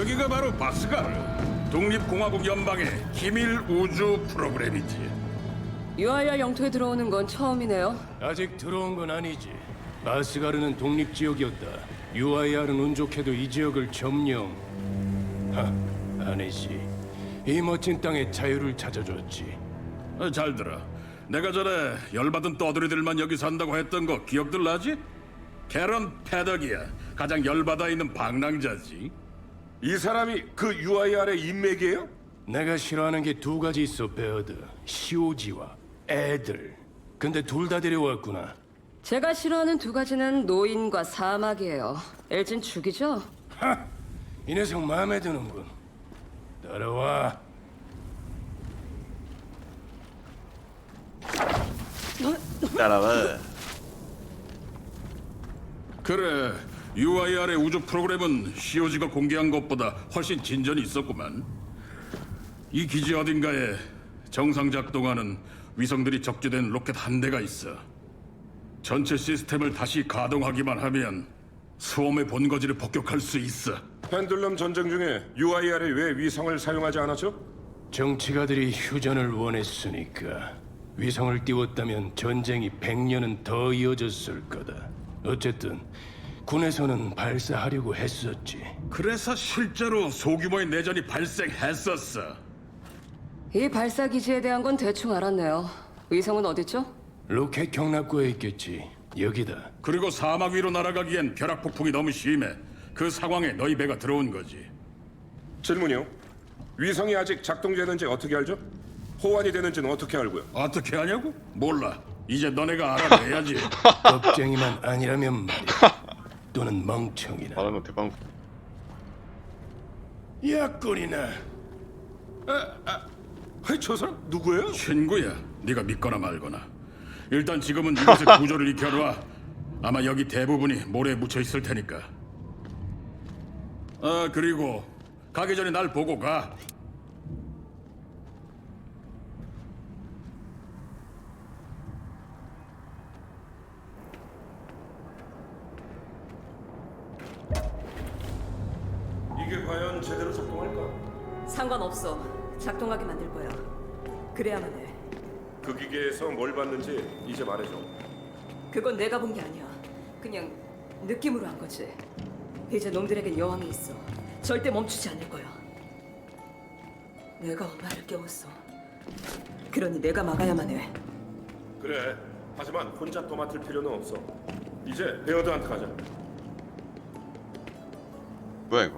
여기가 바로 바스가르 독립공화국 연방의 기밀 우주 프로그램이지. UIR 영토에 들어오는 건 처음이네요. 아직 들어온 건 아니지. 바스가르는 독립 지역이었다. UIR은 운 좋게도 이 지역을 점령. 하, 아니지. 이 멋진 땅에 자유를 찾아줬지. 어, 잘 들어. 내가 전에 열받은 떠돌이들만 여기 산다고 했던 거 기억들 나지? 캐런 패덕이야. 가장 열받아 있는 방랑자지. 이 사람이 그 UIR의 인맥이에요? 내가 싫어하는 게 두 가지 있어, 베어드. 시오지와 애들. 근데 둘 다 데려왔구나. 제가 싫어하는 두 가지는 노인과 사막이에요. 엘진 죽이죠? 하! 이 녀석 마음에 드는군. 따라와. 따라와. 그래. UIR의 우주 프로그램은 COG가 공개한 것보다 훨씬 진전이 있었구만. 이 기지 어딘가에 정상 작동하는 위성들이 적재된 로켓 한 대가 있어. 전체 시스템을 다시 가동하기만 하면 수험의 본거지를 폭격할 수 있어. 펜들럼 전쟁 중에 UIR이 왜 위성을 사용하지 않았죠? 정치가들이 휴전을 원했으니까 위성을 띄웠다면 전쟁이 100년은 더 이어졌을 거다. 어쨌든 군에서는 발사하려고 했었지. 그래서 실제로 소규모의 내전이 발생했었어. 이 발사 기지에 대한 건 대충 알았네요. 위성은 어딨죠? 로켓 경납고에 있겠지. 여기다. 그리고 사막 위로 날아가기엔 벼락 폭풍이 너무 심해. 그 상황에 너희 배가 들어온 거지. 질문이요. 위성이 아직 작동되는지 어떻게 알죠? 호환이 되는지는 어떻게 알고요? 어떻게 하냐고? 몰라. 이제 너네가 알아내야지. 겁쟁이만 아니라면 말이야. 또는 멍청이나. 말하는 대방 약혼이나. 아니, 저 사람 누구예요? 친구야. 네가 믿거나 말거나. 일단 지금은 이곳의 구조를 익혀놔. 아마 여기 대부분이 모래에 묻혀 있을 테니까. 아 그리고 가기 전에 날 보고 가. 과연 제대로 작동할까? 상관없어. 작동하게 만들 거야. 그래야만 해. 그 기계에서 뭘 봤는지 이제 말해줘. 그건 내가 본 게 아니야. 그냥 느낌으로 한 거지. 이제 놈들에겐 여왕이 있어. 절대 멈추지 않을 거야. 내가 엄마를 깨웠어. 그러니 내가 막아야만 해. 그래. 하지만 혼자 떠맡을 필요는 없어. 이제 베어드한테 가자. 뭐야 이거?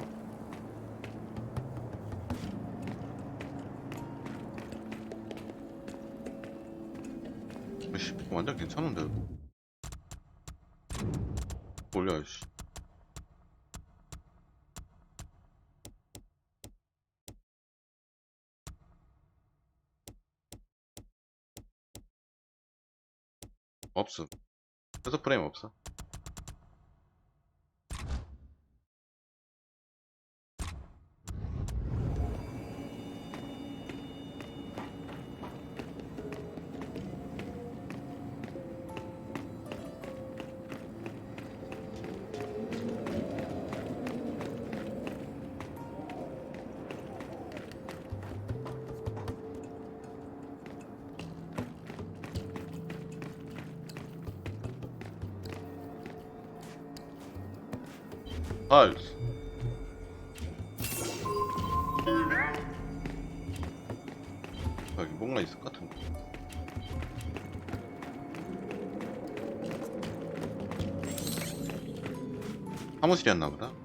씨, 완전 괜찮은데. 몰려 씨. 없어. 그래서 프레임 없어. 파일스. 여기 뭔가 있을 것 같은데. 사무실이었나 보다.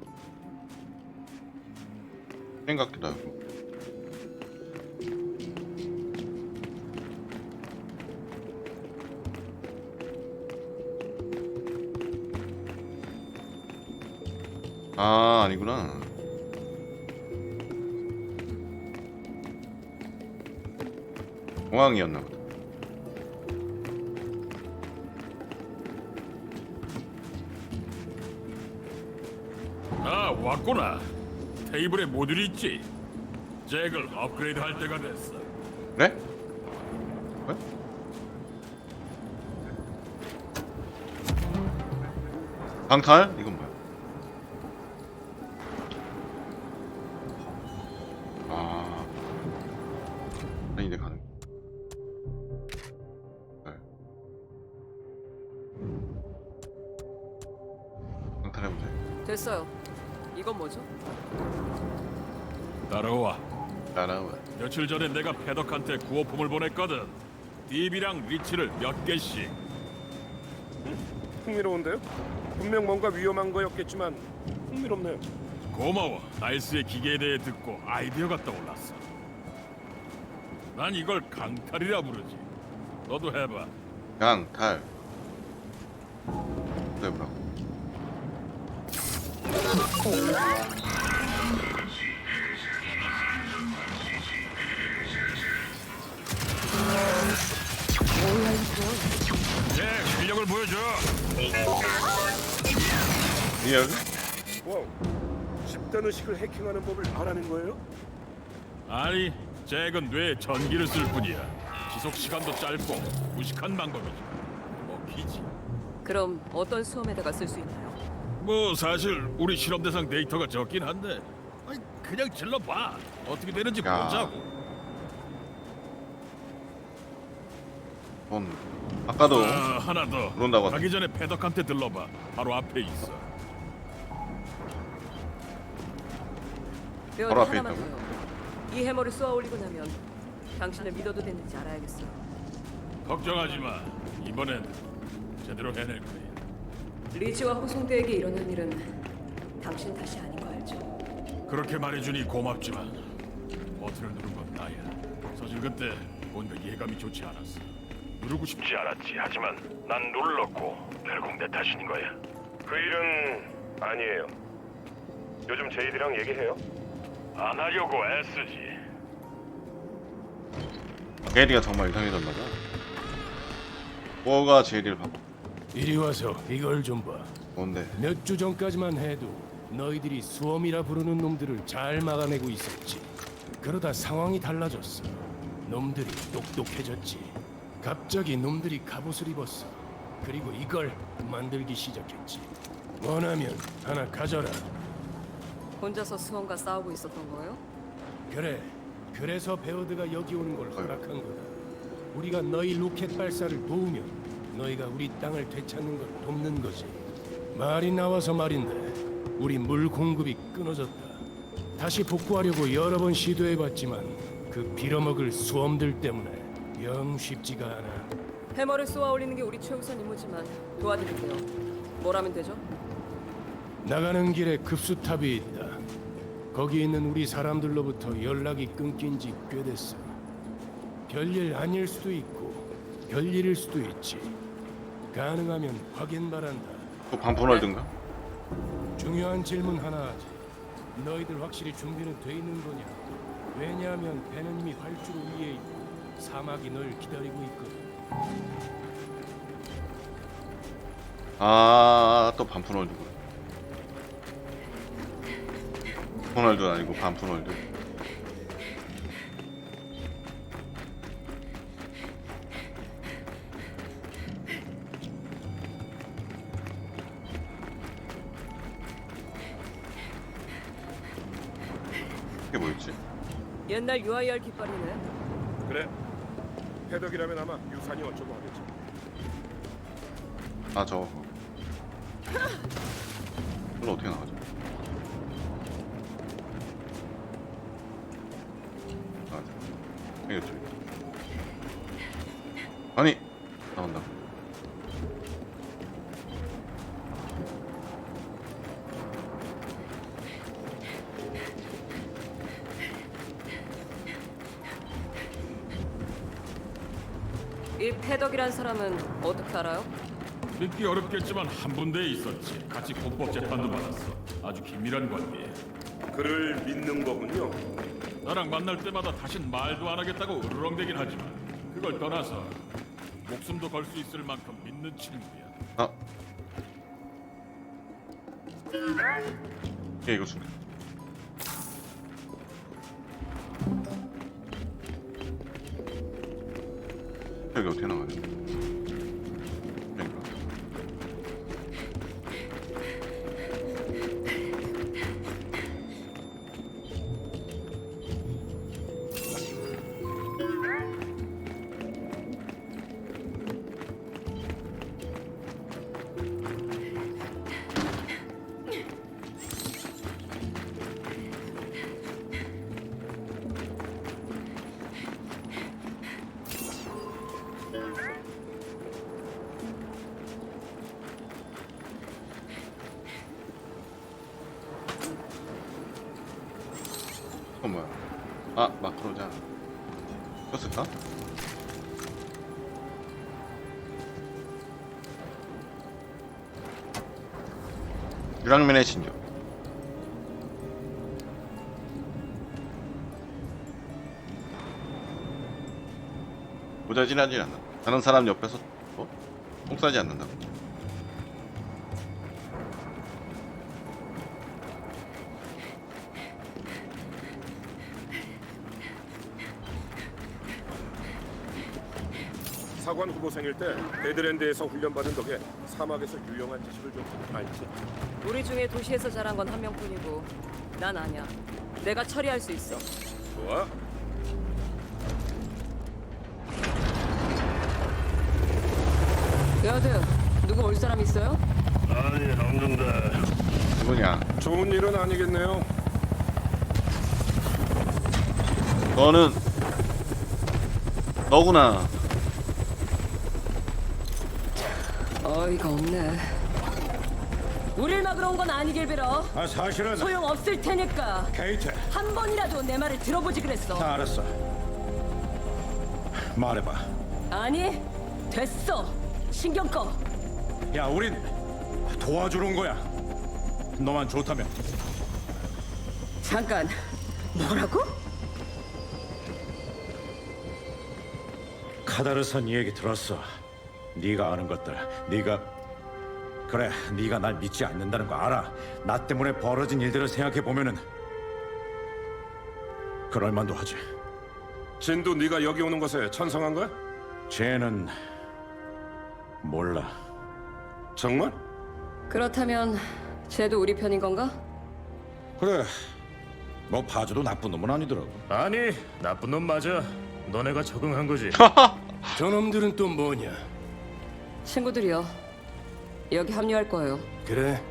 아, 아니구나. 공항이었나 보다. 아 왔구나. 테이블에 모듈이 있지. 잭을 업그레이드 할 때가 됐어. 그래? 왜? 방탈? 됐어요. 이건 뭐죠? 따라와. 따라와. 며칠 전에 내가 패덕한테 구호품을 보냈거든. 딥이랑 리치를 몇 개씩. 흥미로운데요? 분명 뭔가 위험한 거였겠지만 흥미롭네요. 고마워. 나일스의 기계에 대해 듣고 아이디어가 떠올랐어. 난 이걸 강탈이라 부르지. 너도 해봐. 강탈. 해보라고. 예, 실력을 보여줘. 리얼? 와우. 집단 의식을 해킹하는 법을 알아낸 거예요? 아니, 잭은 뇌에 전기를 쓸 뿐이야. 지속 시간도 짧고 무식한 방법이지. 먹히지. 그럼 어떤 수험에다가 쓸 수 있나요? 뭐 사실 우리 실험 대상 데이터가 적긴 한데 아니, 그냥 질러봐. 어떻게 되는지 야. 보자고. 돈. 아까도 아, 하나 더. 그런다고 가기 전에 패덕한테 들러봐. 바로 앞에 있어. 뼈 바로 앞에 하나만 있다고? 이 해머를 쏘아 올리고 나면 당신을 믿어도 되는지 알아야겠어요. 걱정하지 마. 이번엔 제대로 해낼 거야. 리치와 호송대에게 일어난 일은 당신 탓이 아닌 거 알죠? 그렇게 말해주니 고맙지만 버튼을 누른 건 나야. 사실 그때 뭔가 예감이 좋지 않았어. 누르고 싶지 않았지. 하지만 난 눌렀고 결국 내 탓인 거야. 그 일은 아니에요. 요즘 제이드랑 얘기해요? 안 하려고 애쓰지. 게리가 정말 이상해졌나 봐. 뭐가 제리를 바꿔? 이리 와서 이걸 좀 봐. 뭔데? 몇 주 전까지만 해도 너희들이 수험이라 부르는 놈들을 잘 막아내고 있었지. 그러다 상황이 달라졌어. 놈들이 똑똑해졌지. 갑자기 놈들이 갑옷을 입었어. 그리고 이걸 만들기 시작했지. 원하면 하나 가져라. 혼자서 수험과 싸우고 있었던 거예요? 그래. 그래서 베어드가 여기 오는 걸 허락한 거다. 우리가 너희 로켓 발사를 도우면 너희가 우리 땅을 되찾는 걸 돕는 거지. 말이 나와서 말인데 우리 물 공급이 끊어졌다. 다시 복구하려고 여러 번 시도해봤지만 그 빌어먹을 수험들 때문에 영 쉽지가 않아. 해머를 쏘아 올리는 게 우리 최우선 임무지만 도와드릴게요. 뭐라면 되죠? 나가는 길에 급수탑이 있다. 거기 있는 우리 사람들로부터 연락이 끊긴 지 꽤 됐어. 별일 아닐 수도 있고 별일일 수도 있지. 가능하면 확인 바란다. 또 반포널드인가? 중요한 질문 하나 하지. 너희들 확실히 준비는 돼 있는 거냐? 왜냐하면 배는 이미 활주로 위에 있고 사막이 널 기다리고 있거든. 아, 또 반포널드구나. 포널드 아니고 반포널드. 옛날 UIR 깃발이네. 그래. 해덕이라면 아마 유산이 어쩌고 하겠지. 아 저거 이걸 어떻게 나가죠? 이 패덕이란 사람은 어떻게 알아요? 믿기 어렵겠지만 한 분대에 있었지. 같이 공법 재판도 받았어. 아주 긴밀한 관계에. 그를 믿는 거군요. 나랑 만날 때마다 다신 말도 안 하겠다고 으르렁대긴 하지만 그걸 떠나서 목숨도 걸 수 있을 만큼 믿는 친구야. 아 예, 이거 숨겨 아 마크로자. 켰을까? 유랑면의 신조. 모자질하지 않는다. 다른 사람 옆에서 어? 똥 싸지 않는다고. 사관 후보생일 때 데드랜드에서 훈련받은 덕에 사막에서 유용한 지식을 좀 알지. 우리 중에 도시에서 자란 건 한 명뿐이고 난 아니야. 내가 처리할 수 있어. 좋아. 여드 누구 올 사람 있어요? 아니 없는데 누구냐? 좋은 일은 아니겠네요. 너는 너구나. 어이가 없네. 우릴 막으러 온 건 아니길 빌어. 아 사실은 소용 없을 테니까 케이트 한 번이라도 내 말을 들어보지 그랬어. 다 알았어 말해봐 아니 됐어. 신경 꺼. 야 우린 도와주러 온 거야 너만 좋다면 잠깐. 뭐라고? 카다르선 네 얘기 들었어 네가 아는 것들 네가 그래 네가 날 믿지 않는다는 거 알아 나 때문에 벌어진 일들을 생각해 보면은 그럴 만도 하지 진도 네가 여기 오는 것에 찬성한 거야? 쟤는 몰라 정말? 그렇다면 쟤도 우리 편인 건가? 그래 뭐 봐줘도 나쁜 놈은 아니더라고 아니 나쁜 놈 맞아 너네가 적응한 거지 저놈들은 또 뭐냐? 친구들이요. 여기 합류할 거예요. 그래?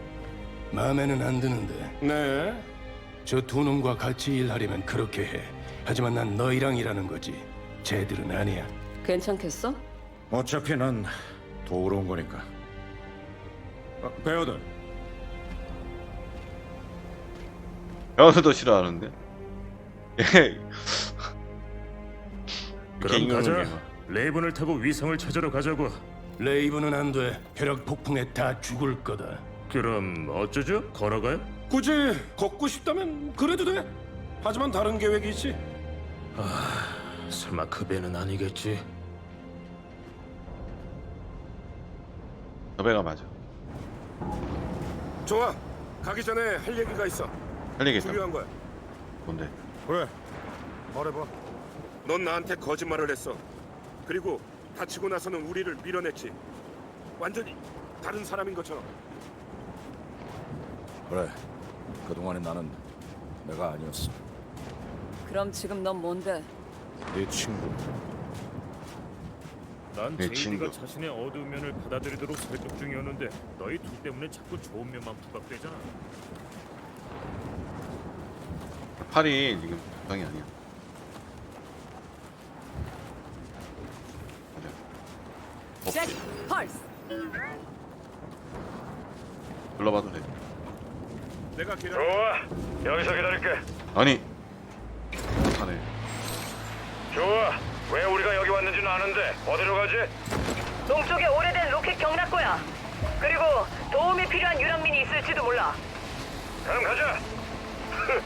마음에는 안 드는데 네. 저 두 놈과 같이 일하려면 그렇게 해. 하지만 난 너희랑 일하는 거지. 쟤들은 아니야. 괜찮겠어? 어차피 난 도우러 온 거니까 어, 배우들 여기서도 싫어하는데. 예. 그럼 가자 게 레이븐을 타고 위성을 찾으러 가자고 레이브는 안 돼. 벼락 폭풍에 다 죽을 거다. 그럼 어쩌죠? 걸어가요? 굳이 걷고 싶다면 그래도 돼. 하지만 다른 계획이 있지. 설마 그 배는 아니겠지? 저 배가 맞아. 좋아. 가기 전에 할 얘기가 있어. 할 얘기 있다. 중요한 거야. 뭔데? 그래. 말해봐. 넌 나한테 거짓말을 했어. 그리고 다치고 나서는 우리를 밀어냈지. 완전히 다른 사람인 것처럼. 그래 그동안에 나는 내가 아니었어 그럼 지금 넌 뭔데? 네 친구 난 내 제이디가 친구. 자신의 어두운 면을 받아들이도록 설득 중이었는데 너희 둘 때문에 자꾸 좋은 면만 부각되잖아 팔이 지금 정상이 아니야. 불러봐도 돼. 내가 기다려. 좋아 여기서 기다릴게 아니. 하네. 좋아 왜 우리가 여기 왔는지는 아는데 어디로 가지? 동쪽에 오래된 로켓 경락고야. 그리고 도움이 필요한 유랑민이 있을지도 몰라. 그럼 가자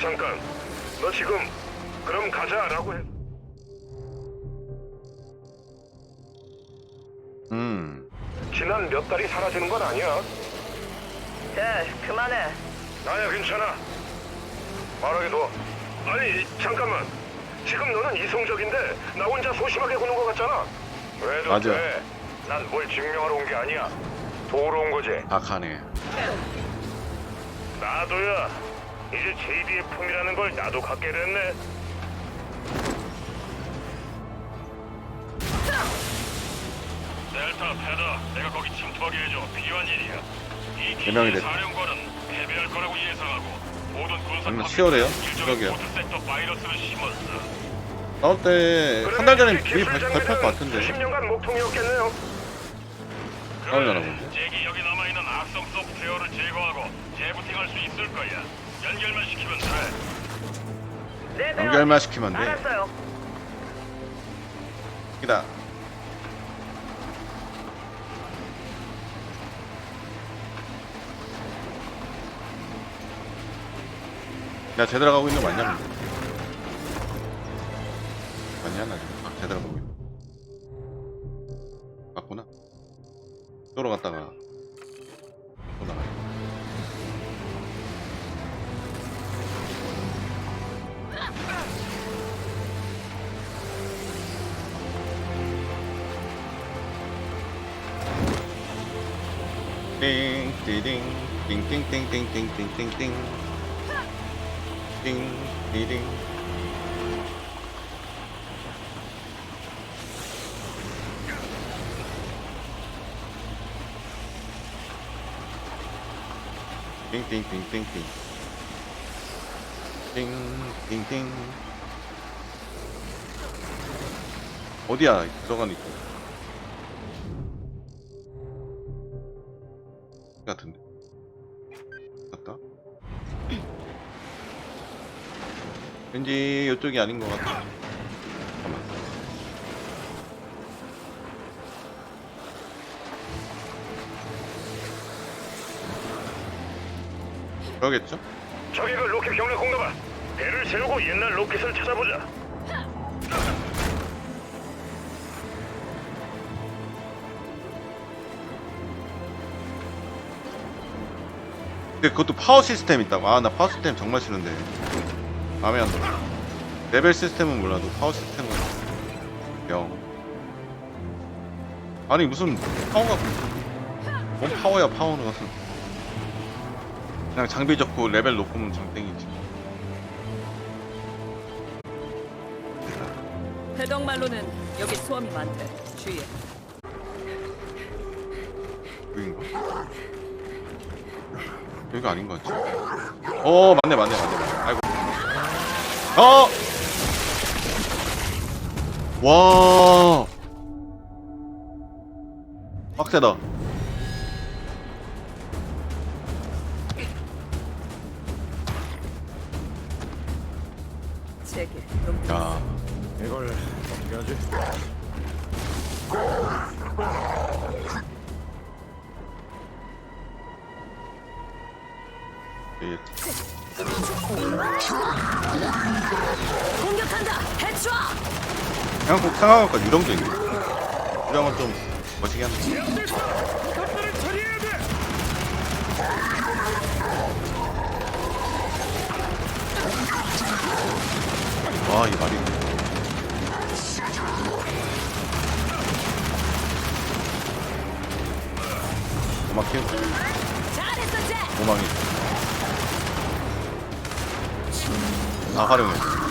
잠깐 너 지금 그럼 가자라고 해 음. 지난 몇 달이 사라지는 건 아니야. 잭 그만해. 아니야 괜찮아. 말하게 둬 아니 잠깐만. 지금 너는 이성적인데 나 혼자 소심하게 구는 것 같잖아. 왜도 맞아. 돼난 뭘 증명하러 온 게 아니야. 도우러 온 거지. 악하네. 나도야. 이제 JD의 품이라는 걸 나도 갖게 됐네 패더 내가 거기 침투하게 해줘 필요한 일이야 이네 명이 기지의 됐다. 사령관은 패배할 거라고 예상하고 모든 군사 치열해요? 그러게요. 보트 섹터 바이러스를 심었어 나올 때 한 달 전에 미리 발- 발표할 것 같은데. 10년간 목통이었겠네요 나오려나 본데. 잭이 여기 남아 있는 악성 소프트웨어를 제거하고 재부팅할 수 있을 거야 연결만 시키면 돼 연결만 시키면 돼. 알았어요. 기다. 나 제대로 가고 있는 거 맞냐? 맞냐 나 지금 아, 제대로 가고 있는. 맞구나. 또로 갔다가 또 나가. 띵, 띠딩, 띵띵띵 띵띵띵띵띵, 띵, 띠딩. 띵띵띵띵띵, 띵띵띵. 어디야 들어가는 있 이쪽이 아닌 것 같아 잠깐만 그러겠죠? 저기 그 로켓 경례 공감아. 배를 세우고 옛날 로켓을 찾아보자. 근데 그것도 파워 시스템 있다고 아 나 파워 시스템 정말 싫은데 마음에 안 들어 레벨 시스템은 몰라도 파워 시스템은 영 아니 무슨 파워가 뭔 파워야 파워는 그냥 장비 좋고 레벨 높으면 장땡이지 해덕 말로는 여기 수험이 많대. 주의해. 여긴가? 여기가 아닌 것 같지? 어 맞네 맞네 맞네 맞네 아이고 어! 와. 빡세다 상황과 유령적이에요. 유령은 좀 멋지게 합니다. 와, 이 말이. 음악 키우 도망이. 다 활용해.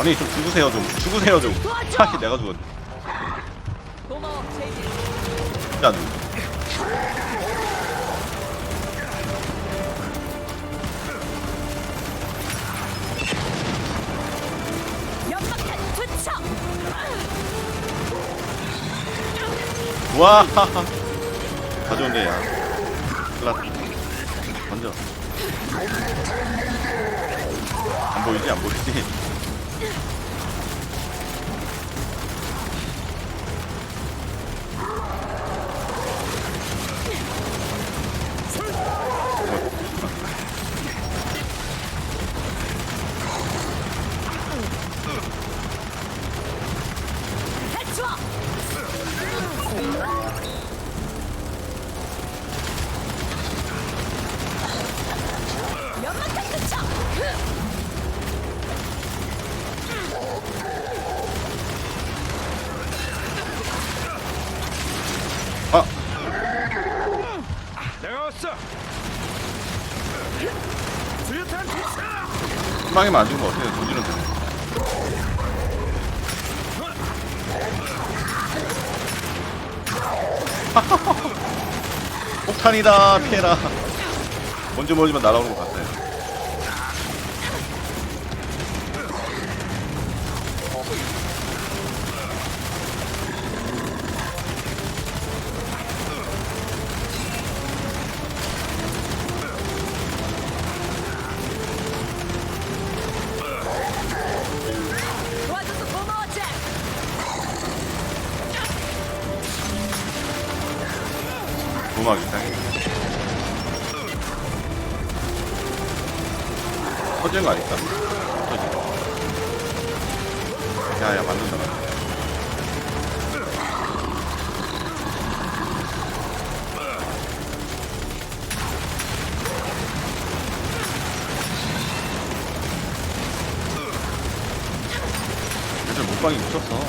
아니 좀 죽으세요 좀. 죽으세요 좀. 차라리 내가 죽었네 투척. 와! 가져온대 야. 클라 던져. 안 보이지? 안 보이지 Ugh! 안 죽은 거 어떻게 조지는. 되네 폭탄이다 피해라. 먼저 멀지만 날아오는 거 같아 터지는 거 아닐까? 터지. 야야 맞는다. 요즘 못방이 미쳤어.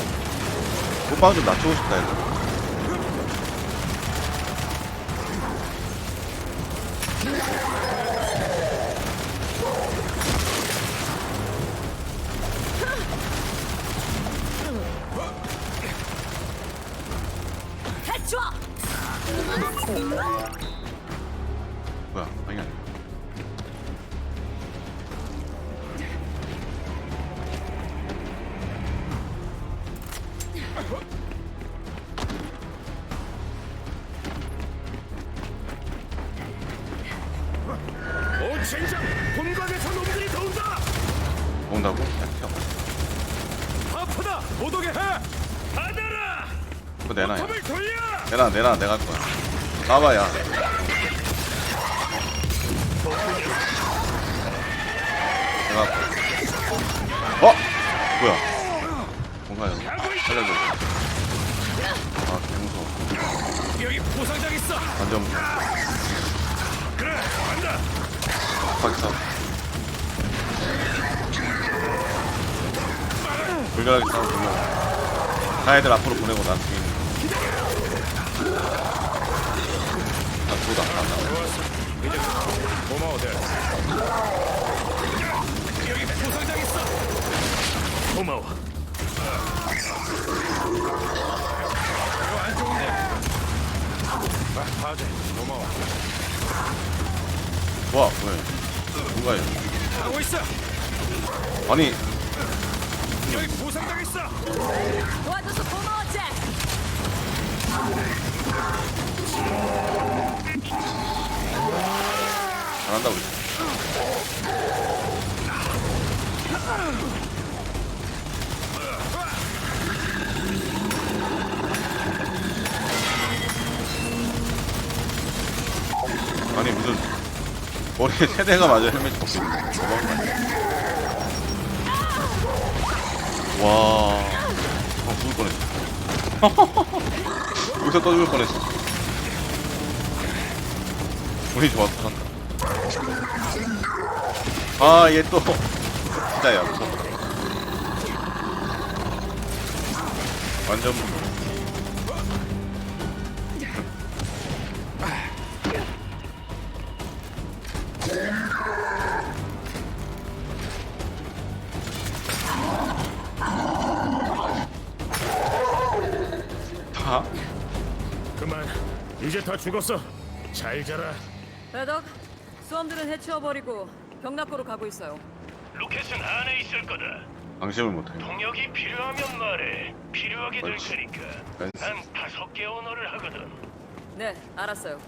못방 좀 낮추고 싶다 이거. 그거 내놔. 야. 내놔 내놔 내가 할 거야. 나와야. 내가 할 거야. 어? 뭐야? 뭔가요? 살려줘. 아 개무서워. 여기 보상장 있어! 완전 무서워. 그래 간다! 빡 싸워. 불결하게 다 애들 앞으로 보내고 난 뒤에 있는 나 보다 안 나와. 고마워 대 여기 보상장 있어! 고마워 이거 안 좋은데 아 봐줘 고마워 와 뭐야? 뭔가요? 하고 있어! 아니 여기 보상장 있어! 도와줘서 고마워, 잭. 잘한다 우리. 아니 무슨 머리에 세대가 맞아 헬멧 벗고 있는 거 아니야? 와, 어, 죽을 뻔했어. 여기서 또 죽을 뻔했어. 운이 좋아서 살았다. 아, 얘 또. 진짜 야, 무섭다. 완전 무서워. 다? 그만 이제 다 죽었어 잘 자라 배덕, 수험들은 해치워버리고 병락고로 가고 있어요. 로켓은 안에 있을 거다. 방심을 못해. 동력이 필요하면 말해. 필요하게 될 그렇지. 테니까. 난 다섯 개 언어를 하거든. 네, 알았어요.